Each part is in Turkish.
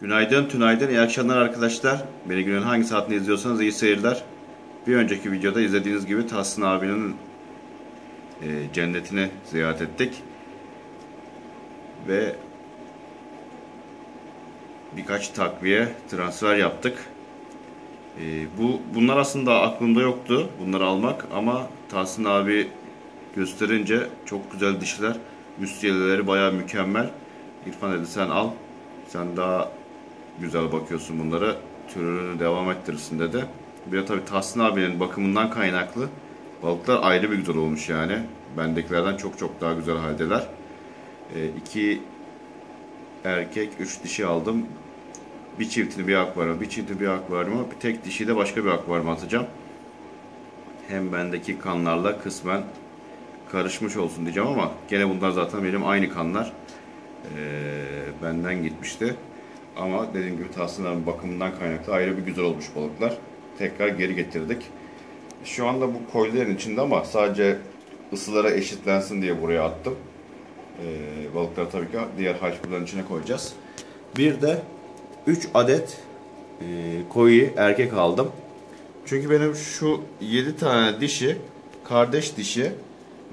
Günaydın, tünaydın, iyi akşamlar arkadaşlar. Beni günün hangi saatinde izliyorsanız iyi seyirler. Bir önceki videoda izlediğiniz gibi Tahsin abinin e, cennetini ziyaret ettik. Ve birkaç takviye transfer yaptık. E, bu Bunlar aslında aklımda yoktu bunları almak ama Tahsin abi gösterince çok güzel dişler. Üst yeleleri baya mükemmel. İrfan dedi sen al. Sen daha güzel bakıyorsun bunlara. Türünü devam ettirirsin dedi. Bir de tabii Tahsin abinin bakımından kaynaklı balıklar ayrı bir güzel olmuş yani. Bendekilerden çok çok daha güzel haldeler. E, iki erkek, üç dişi aldım. Bir çiftini bir akvaryuma, bir çiftini bir akvaryuma, bir tek dişi de başka bir akvaryuma atacağım. Hem bendeki kanlarla kısmen karışmış olsun diyeceğim ama gene bunlar zaten benim aynı kanlar. Ee, benden gitmişti. Ama dediğim gibi Tahsin abi bakımından kaynaklı ayrı bir güzel olmuş balıklar. Tekrar geri getirdik. Şu anda bu koyların içinde ama sadece ısılara eşitlensin diye buraya attım. Ee, balıkları tabii ki diğer haşbırların içine koyacağız. Bir de 3 adet e, koyu erkek aldım. Çünkü benim şu 7 tane dişi, kardeş dişi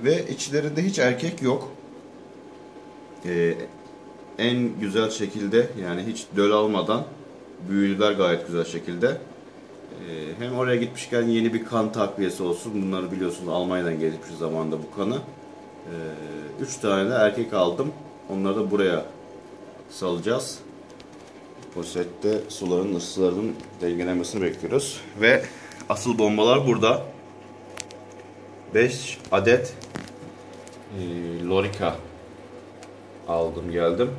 ve içlerinde hiç erkek yok. Ee, en güzel şekilde yani hiç döl almadan büyüdüler gayet güzel şekilde. Ee, hem oraya gitmişken yeni bir kan takviyesi olsun. Bunları biliyorsunuz Almanya'dan gelmiş zamanda bu kanı. Ee, üç tane de erkek aldım. Onları da buraya salacağız. Posette suların ısılarının dengelenmesini bekliyoruz. Ve asıl bombalar burada. 5 adet e, Lorica aldım geldim.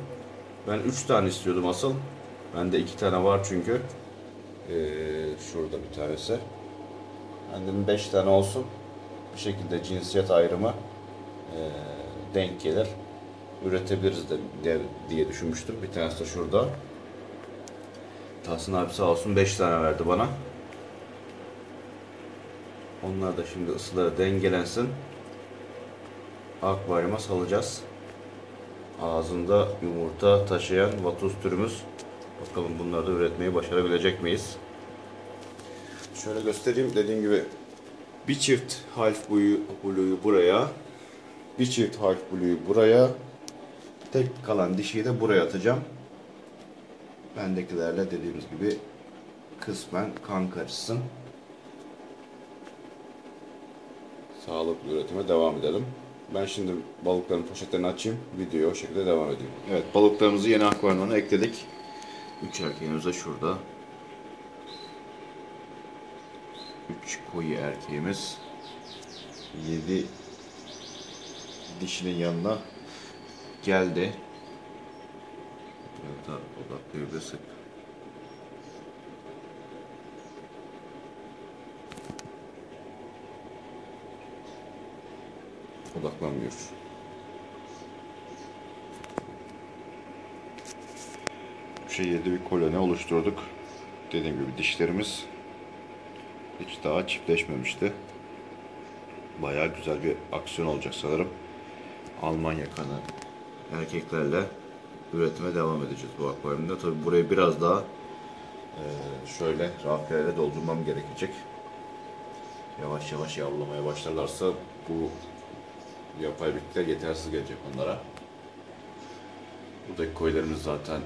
Ben 3 tane istiyordum asıl. Bende 2 tane var çünkü. Ee, şurada bir tanesi. Ben dedim 5 tane olsun. Bir şekilde cinsiyet ayrımı e, denk gelir. Üretebiliriz de, de diye düşünmüştüm. Bir tanesi de şurada. Tahsin abi sağ olsun 5 tane verdi bana. Onlar da şimdi ısıları dengelensin. Akvaryuma salacağız ağzında yumurta taşıyan vatus türümüz. Bakalım bunları da üretmeyi başarabilecek miyiz? Şöyle göstereyim dediğim gibi bir çift half blue'yu buraya bir çift half blue'yu buraya tek kalan dişiyi de buraya atacağım. Bendekilerle dediğimiz gibi kısmen kan karışsın. Sağlıklı üretime devam edelim. Ben şimdi balıkların poşetlerini açayım. Videoya o şekilde devam edeyim. Evet balıklarımızı yeni akvaryumuna ekledik. Üç erkeğimiz de şurada. Üç koyu erkeğimiz. Yedi dişinin yanına geldi. Biraz da odaklayabilirsek. Odaklanmıyor. Bu şekilde bir koloni oluşturduk. Dediğim gibi dişlerimiz hiç daha çiftleşmemişti. Bayağı güzel bir aksiyon olacak sanırım. Almanya kanı erkeklerle üretime devam edeceğiz bu akvaryumda. Tabi burayı biraz daha şöyle rafiyeyle doldurmam gerekecek. Yavaş yavaş yavrulamaya başlarlarsa bu yapay bitkiler yetersiz gelecek onlara. Buradaki koylarımız zaten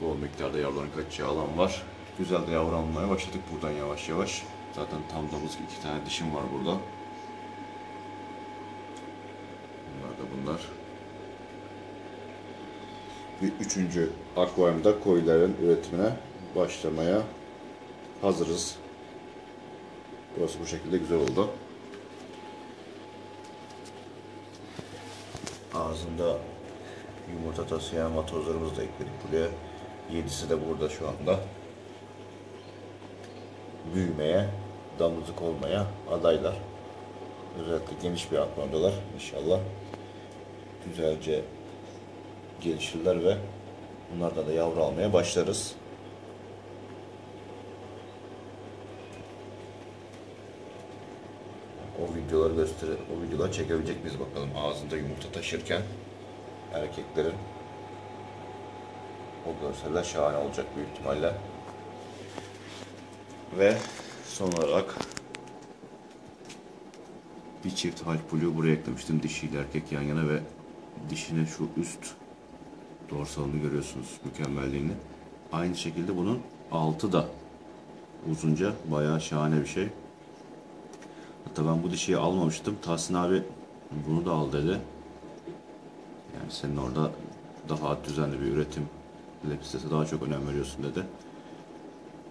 bol miktarda yavruların kaçacağı alan var. Güzel de yavru almaya başladık buradan yavaş yavaş. Zaten tam damız iki tane dişim var burada. Bunlar da bunlar. Bir üçüncü akvaryumda koyların üretimine başlamaya hazırız. Burası bu şekilde güzel oldu. Ağzında yumurta taşıyan vatozlarımızı da ekledik buraya. Yedisi de burada şu anda. Büyümeye, damızlık olmaya adaylar. Özellikle geniş bir akvaryumdalar inşallah. Güzelce gelişirler ve bunlardan da yavru almaya başlarız. o videoları gösterir, o videoları çekebilecek miyiz bakalım ağzında yumurta taşırken erkeklerin O görseller şahane olacak büyük ihtimalle. Ve son olarak bir çift halk blue buraya eklemiştim. Dişiyle erkek yan yana ve dişine şu üst dorsalını görüyorsunuz mükemmelliğini. Aynı şekilde bunun altı da uzunca bayağı şahane bir şey. Hatta ben bu dişiyi almamıştım. Tahsin abi bunu da al dedi. Yani senin orada daha düzenli bir üretim lepsese daha çok önem veriyorsun dedi.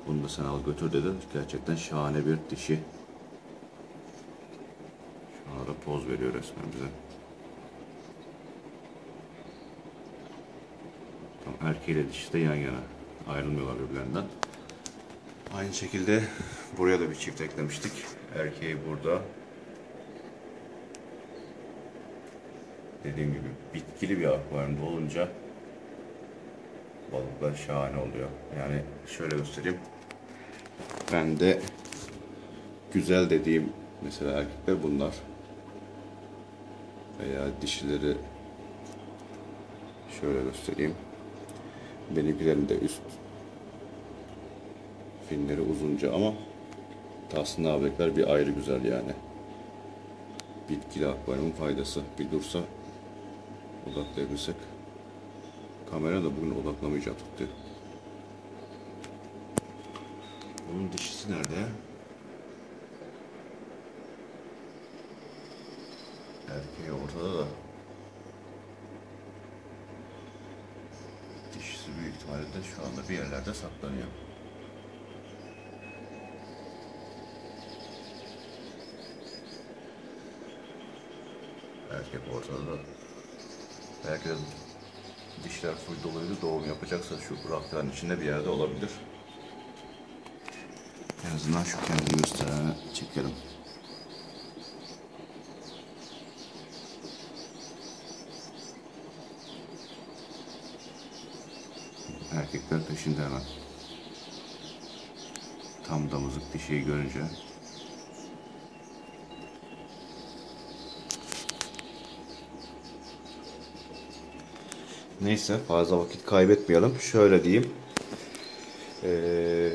Bunu da sen al götür dedi. Gerçekten şahane bir dişi. Şu anda poz veriyor resmen bize. Tam erkeğiyle dişi de yan yana. Ayrılmıyorlar birbirlerinden. Aynı şekilde buraya da bir çift eklemiştik. Erkeği burada. Dediğim gibi bitkili bir akvaryumda olunca balıklar şahane oluyor. Yani şöyle göstereyim. Ben de güzel dediğim mesela erkekler bunlar. Veya dişileri şöyle göstereyim. Benimkilerin de üst finleri uzunca ama Tahsin abiler bir ayrı güzel yani. Bitkili akvaryumun faydası. Bir dursa odaklayabilsek. Kamera da bugün odaklamayacak tuttu. Bunun dişisi nerede? Erkeği ortada da. Dişisi büyük ihtimalle de şu anda bir yerlerde saklanıyor. Belki de dişler full doluydu doğum yapacaksa şu rafların içinde bir yerde olabilir. En azından şu kendini gösterene çekelim. Erkekler peşinde hemen. Tam damızlık dişiyi görünce Neyse fazla vakit kaybetmeyelim. Şöyle diyeyim. Ee,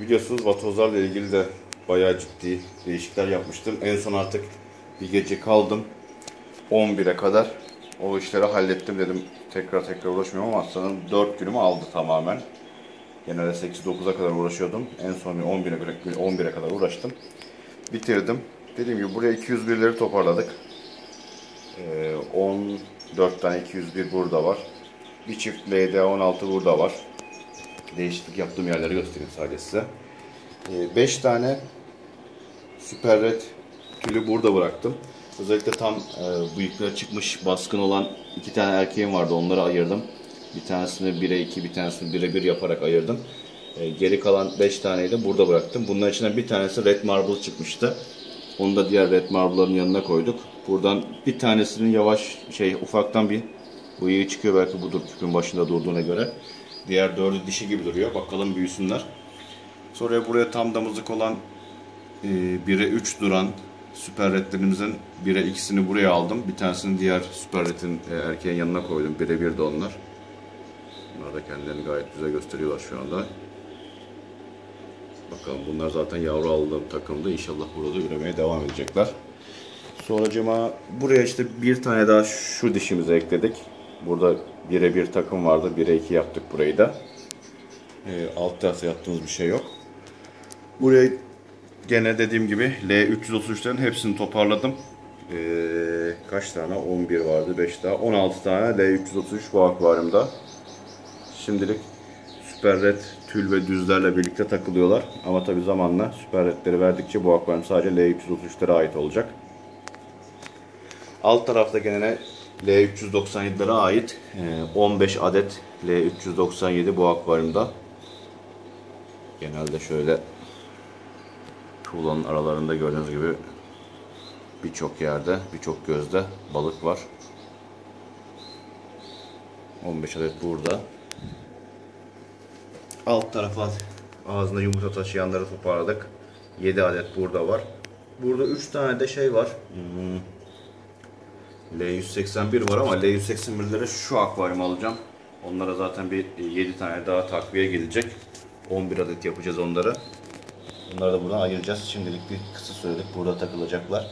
biliyorsunuz vatozlarla ilgili de bayağı ciddi değişiklikler yapmıştım. En son artık bir gece kaldım. 11'e kadar o işleri hallettim dedim. Tekrar tekrar uğraşmıyorum ama sanırım 4 günümü aldı tamamen. Genelde 8-9'a kadar uğraşıyordum. En son 11'e 11'e kadar uğraştım. Bitirdim. Dediğim gibi buraya 201'leri toparladık. Ee, 14 tane 201 burada var. Bir çift LD16 burada var. Değişiklik yaptığım yerleri göstereyim sadece size. 5 ee, tane Super Red tülü burada bıraktım. Özellikle tam e, bıyıkları çıkmış baskın olan iki tane erkeğim vardı. Onları ayırdım. Bir tanesini 1'e 2, bir tanesini 1'e 1 yaparak ayırdım. E, geri kalan 5 taneyi de burada bıraktım. Bunların içinden bir tanesi Red Marble çıkmıştı. Onu da diğer Red Marble'ların yanına koyduk. Buradan bir tanesinin yavaş şey ufaktan bir bıyığı çıkıyor belki budur küpün başında durduğuna göre. Diğer dördü dişi gibi duruyor. Bakalım büyüsünler. Sonra buraya tam damızlık olan e, 1'e 3 duran süper redlerimizin 1'e ikisini buraya aldım. Bir tanesini diğer süper redin e, erkeğin yanına koydum. 1'e 1 de onlar. Bunlar da kendilerini gayet güzel gösteriyorlar şu anda. Bakalım bunlar zaten yavru aldığım takımda. İnşallah burada üremeye devam edecekler. Sonracıma buraya işte bir tane daha şu dişimize ekledik. Burada 1'e 1 takım vardı. 1'e 2 yaptık burayı da. E, alt tarafta yaptığımız bir şey yok. Buraya gene dediğim gibi L333'lerin hepsini toparladım. E, kaç tane? 11 vardı. 5 daha. 16 tane L333 bu akvaryumda. Şimdilik Süper Red tül ve düzlerle birlikte takılıyorlar. Ama tabi zamanla Süper Red'leri verdikçe bu akvaryum sadece L333'lere ait olacak. Alt tarafta gene L397'lere ait 15 e, adet L397 bu akvaryumda. Genelde şöyle tuğlanın aralarında gördüğünüz gibi birçok yerde, birçok gözde balık var. 15 adet burada. Alt tarafa ağzında yumurta taşıyanları toparladık. 7 adet burada var. Burada 3 tane de şey var. Hmm. L181 var ama L181'lere şu akvaryum alacağım. Onlara zaten bir 7 tane daha takviye gelecek. 11 adet yapacağız onları. Bunları da buradan ayıracağız. Şimdilik bir kısa sürelik burada takılacaklar.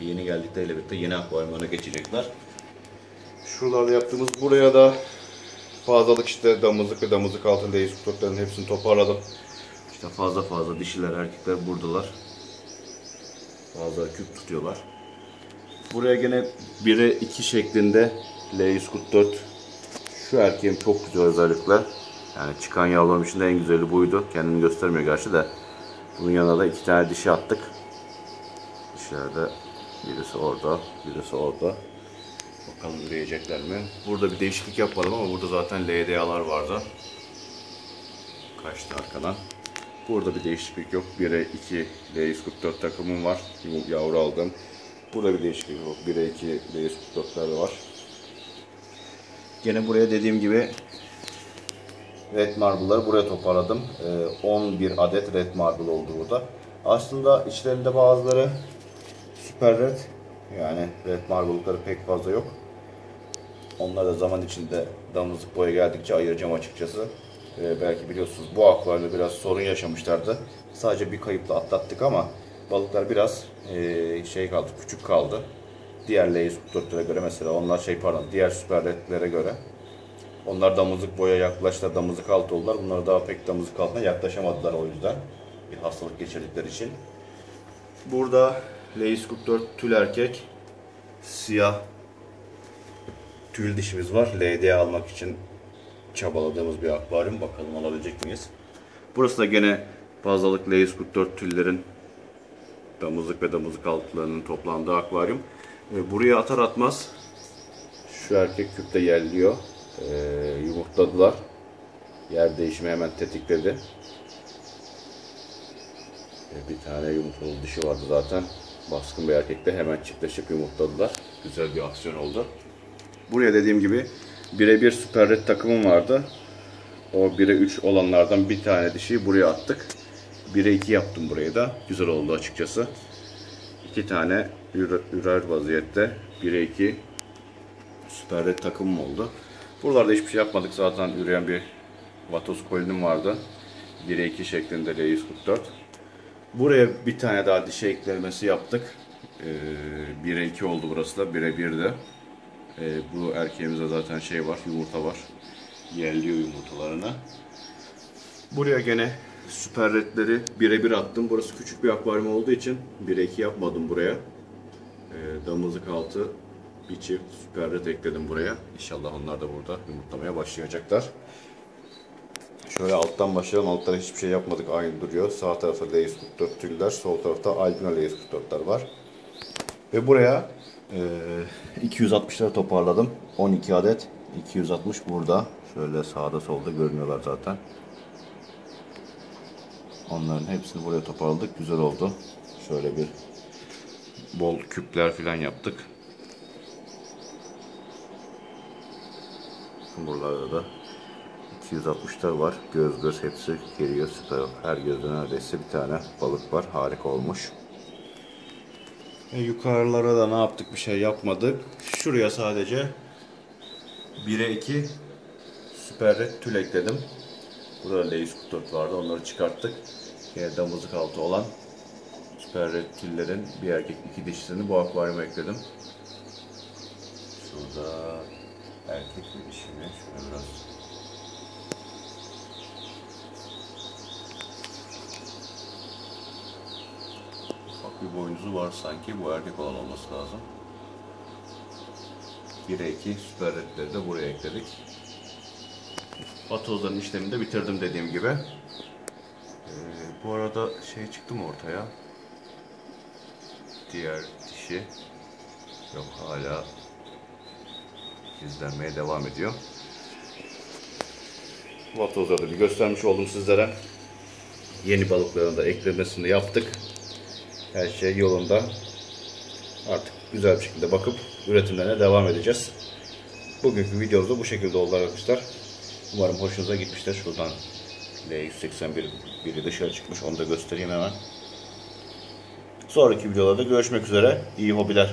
Yeni geldikleriyle birlikte yeni akvaryumlarına geçecekler. Şuralarda yaptığımız buraya da fazlalık işte damızlık ve damızlık altında iskutotların hepsini toparladım. İşte fazla fazla dişiler erkekler buradalar. Bazıları küp tutuyorlar. Buraya gene 1'e 2 şeklinde L144 şu erkeğim çok güzel özellikle. Yani çıkan yavrularım içinde en güzeli buydu. Kendini göstermiyor gerçi de. Bunun yanına da iki tane dişi attık. Dişlerde birisi orada, birisi orada. Bakalım üreyecekler mi? Burada bir değişiklik yapmadım ama burada zaten LDA'lar vardı. Kaçtı arkadan. Burada bir değişiklik yok. 1'e 2 L144 takımım var. Yavru aldım. Burada bir değişiklik yok. 1'e 2 L144'ler de var. Gene buraya dediğim gibi Red Marble'ları buraya toparladım. Ee, 11 adet Red Marble oldu burada. Aslında içlerinde bazıları Super Red. Yani Red Marble'ları pek fazla yok. Onları da zaman içinde damızlık boya geldikçe ayıracağım açıkçası. Ee, belki biliyorsunuz bu akvaryumda biraz sorun yaşamışlardı. Sadece bir kayıpla atlattık ama balıklar biraz ee, şey kaldı, küçük kaldı. Diğer L144'lere göre mesela onlar şey pardon diğer Super Red'lere göre onlar damızlık boya yaklaştılar, damızlık altı oldular. Bunlar daha pek damızlık altına yaklaşamadılar o yüzden. Bir hastalık geçirdikleri için. Burada L144 tül erkek, siyah tül dişimiz var. LD almak için çabaladığımız bir akvaryum. Bakalım alabilecek miyiz? Burası da gene fazlalık L144 tüllerin damızlık ve damızlık altlarının toplandığı akvaryum. E, Buraya atar atmaz şu erkek küpte yerliyor. E, yumurtladılar. Yer değişimi hemen tetikledi. E, bir tane yumurtalı dişi vardı zaten. Baskın bir erkekte hemen çiftleşip yumurtladılar. Güzel bir aksiyon oldu. Buraya dediğim gibi birebir Super Red takımım vardı. O 1'e 3 olanlardan bir tane dişiyi buraya attık. 1'e 2 yaptım burayı da. Güzel oldu açıkçası. İki tane ürer, vaziyette 1'e 2 Super Red takımım oldu. Buralarda hiçbir şey yapmadık. Zaten üreyen bir Vatos kolinim vardı. 1'e 2 şeklinde L144. Buraya bir tane daha dişi eklemesi yaptık. Ee, 1'e 2 oldu burası da. 1'e 1 de. Ee, bu erkeğimizde zaten şey var, yumurta var. Yerliyor yumurtalarını. Buraya gene süper redleri birebir attım. Burası küçük bir akvaryum olduğu için 1'e 2 yapmadım buraya. Ee, damızlık altı bir çift süper red ekledim buraya. İnşallah onlar da burada yumurtlamaya başlayacaklar. Şöyle alttan başlayalım. Altlara hiçbir şey yapmadık. Aynı duruyor. Sağ tarafta L144 tüller. Sol tarafta albino L144'ler var. Ve buraya e, 260'ları toparladım. 12 adet. 260 burada. Şöyle sağda solda görünüyorlar zaten. Onların hepsini buraya toparladık. Güzel oldu. Şöyle bir bol küpler falan yaptık. Buralarda da 260'lar var. Göz göz hepsi geliyor. Her gözde neredeyse bir tane balık var. Harika olmuş. E, yukarılara da ne yaptık? Bir şey yapmadık. Şuraya sadece 1'e 2 süper red tül ekledim. Burada da L144 vardı. Onları çıkarttık. Yine damızlık altı olan süper red tüllerin bir erkek iki dişisini bu akvaryuma ekledim. Şurada erkek bir dişi mi? Şöyle biraz Ufak bir boynuzu var sanki. Bu erkek olan olması lazım. 1'e 2 süper de buraya ekledik. Batozların işlemini de bitirdim dediğim gibi. Bu arada şey çıktı mı ortaya? Diğer dişi yok hala izlenmeye devam ediyor. Vatozları bir göstermiş oldum sizlere. Yeni balıkların da eklemesini yaptık. Her şey yolunda. Artık güzel bir şekilde bakıp üretimlerine devam edeceğiz. Bugünkü videomuz da bu şekilde oldu arkadaşlar. Umarım hoşunuza gitmiştir. Şuradan L181 biri dışarı çıkmış. Onu da göstereyim hemen. Sonraki videolarda görüşmek üzere. İyi hobiler.